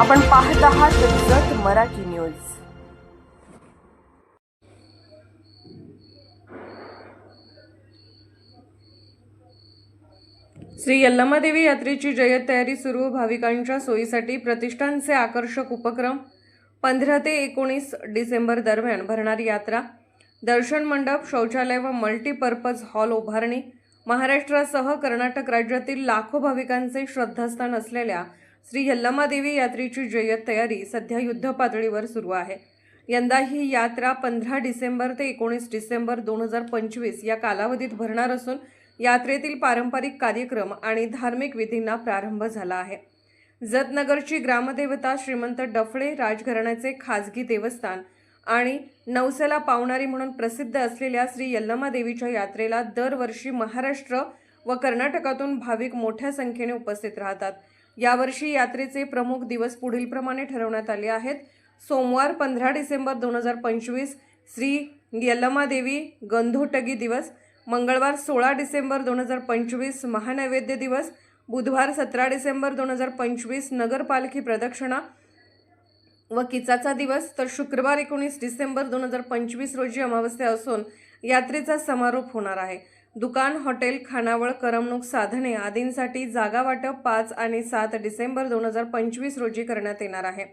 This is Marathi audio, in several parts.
आपण पाहत आहात जत मराठी न्यूज. श्री यल्लमादेवी यात्रेची जयत तयारी सुरू भाविकांच्या सोयीसाठी प्रतिष्ठानचे आकर्षक उपक्रम. पंधरा ते एकोणीस डिसेंबर दरम्यान भरणारी यात्रा दर्शन मंडप शौचालय व मल्टीपर्पज हॉल उभारणी. महाराष्ट्रासह कर्नाटक राज्यातील लाखो भाविकांचे श्रद्धास्थान असलेल्या श्री यल्लमादेवी यात्रेची जय्यत तयारी सध्या युद्ध पातळीवर सुरू आहे. यंदा ही यात्रा पंधरा डिसेंबर ते एकोणीस डिसेंबर दोन हजार पंचवीस या कालावधीत भरणार असून यात्रेतील पारंपरिक कार्यक्रम आणि धार्मिक विधींना प्रारंभ झाला आहे. जतनगरची ग्रामदेवता श्रीमंत डफळे राजघराण्याचे खाजगी देवस्थान आणि नवसेला पावणारी म्हणून प्रसिद्ध असलेल्या श्री यल्लमादेवीच्या यात्रेला दरवर्षी महाराष्ट्र व कर्नाटकातून भाविक मोठ्या संख्येने उपस्थित राहतात. यावर्षी यात्रेचे प्रमुख दिवस पुढीलप्रमाणे ठरवण्यात आले आहेत. सोमवार पंधरा डिसेंबर दोन हजार पंचवीस श्री यलमादेवी गंधोटगी दिवस. मंगळवार सोळा डिसेंबर दोन हजार पंचवीस महानैवेद्य दिवस. बुधवार सतरा डिसेंबर दोन हजार पंचवीस नगरपालखी प्रदक्षिणा व किचाचा दिवस. तर शुक्रवार एकोणीस डिसेंबर दोन हजार पंचवीस रोजी अमावस्या असून यात्रेचा समारोप होणार आहे. दुकान हॉटेल खानावळ करमणूक साधने आदींसाठी जागा वाटप पाच आणि सात डिसेंबर दोन हजार पंचवीस रोजी करण्यात येणार आहे.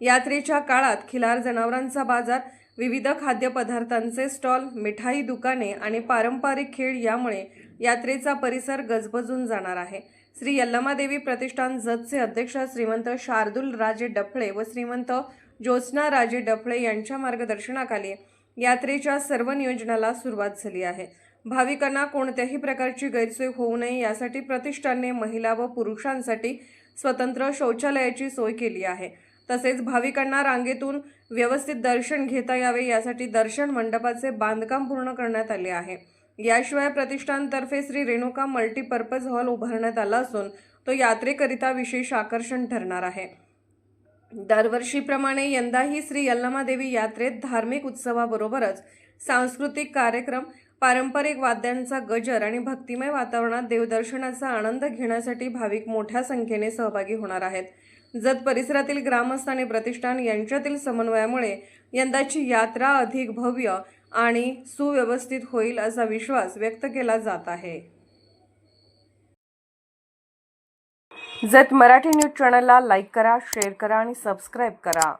यात्रेच्या काळात खिलार जनावरांचा बाजार विविध खाद्यपदार्थांचे स्टॉल मिठाई दुकाने आणि पारंपरिक खेळ यामुळे यात्रेचा परिसर गजबजून जाणार आहे. श्री यल्लमादेवी प्रतिष्ठान जतचे अध्यक्ष श्रीमंत शार्दुल राजे डफळे व श्रीमंत ज्योत्स्ना राजे डफळे यांच्या मार्गदर्शनाखाली यात्रेच्या सर्व नियोजनाला सुरुवात झाली आहे. भाविकांना कोणत्याही प्रकारची गैरसोय होऊ नये यासाठी प्रतिष्ठानने महिला व पुरुषांसाठी स्वतंत्र शौचालयाची सोय केली आहे. तसेच भाविकांना रांगेतून व्यवस्थित दर्शन घेता यावे यासाठी दर्शन मंडपाचे बांधकाम पूर्ण करण्यात आले आहे. याशिवाय प्रतिष्ठानतर्फे श्री रेणुका मल्टीपर्पज हॉल उभारण्यात आला असून तो यात्रेकरिता विशेष आकर्षण ठरणार आहे. दरवर्षीप्रमाणे यंदाही श्री यल्लमादेवी यात्रेत धार्मिक उत्सवाबरोबरच सांस्कृतिक कार्यक्रम पारंपरिक वाद्यांचा गजर आणि भक्तिमय वातावरणात देवदर्शनाचा आनंद घेण्यासाठी भाविक मोठ्या संख्येने सहभागी होणार आहेत. जत परिसरातील ग्रामस्थ आणि प्रतिष्ठान यांच्यातील समन्वयामुळे यंदाची यात्रा अधिक भव्य आणि सुव्यवस्थित होईल असा विश्वास व्यक्त केला जात आहे. जत मराठी न्यूज चॅनलला लाईक करा शेअर करा आणि सबस्क्राईब करा.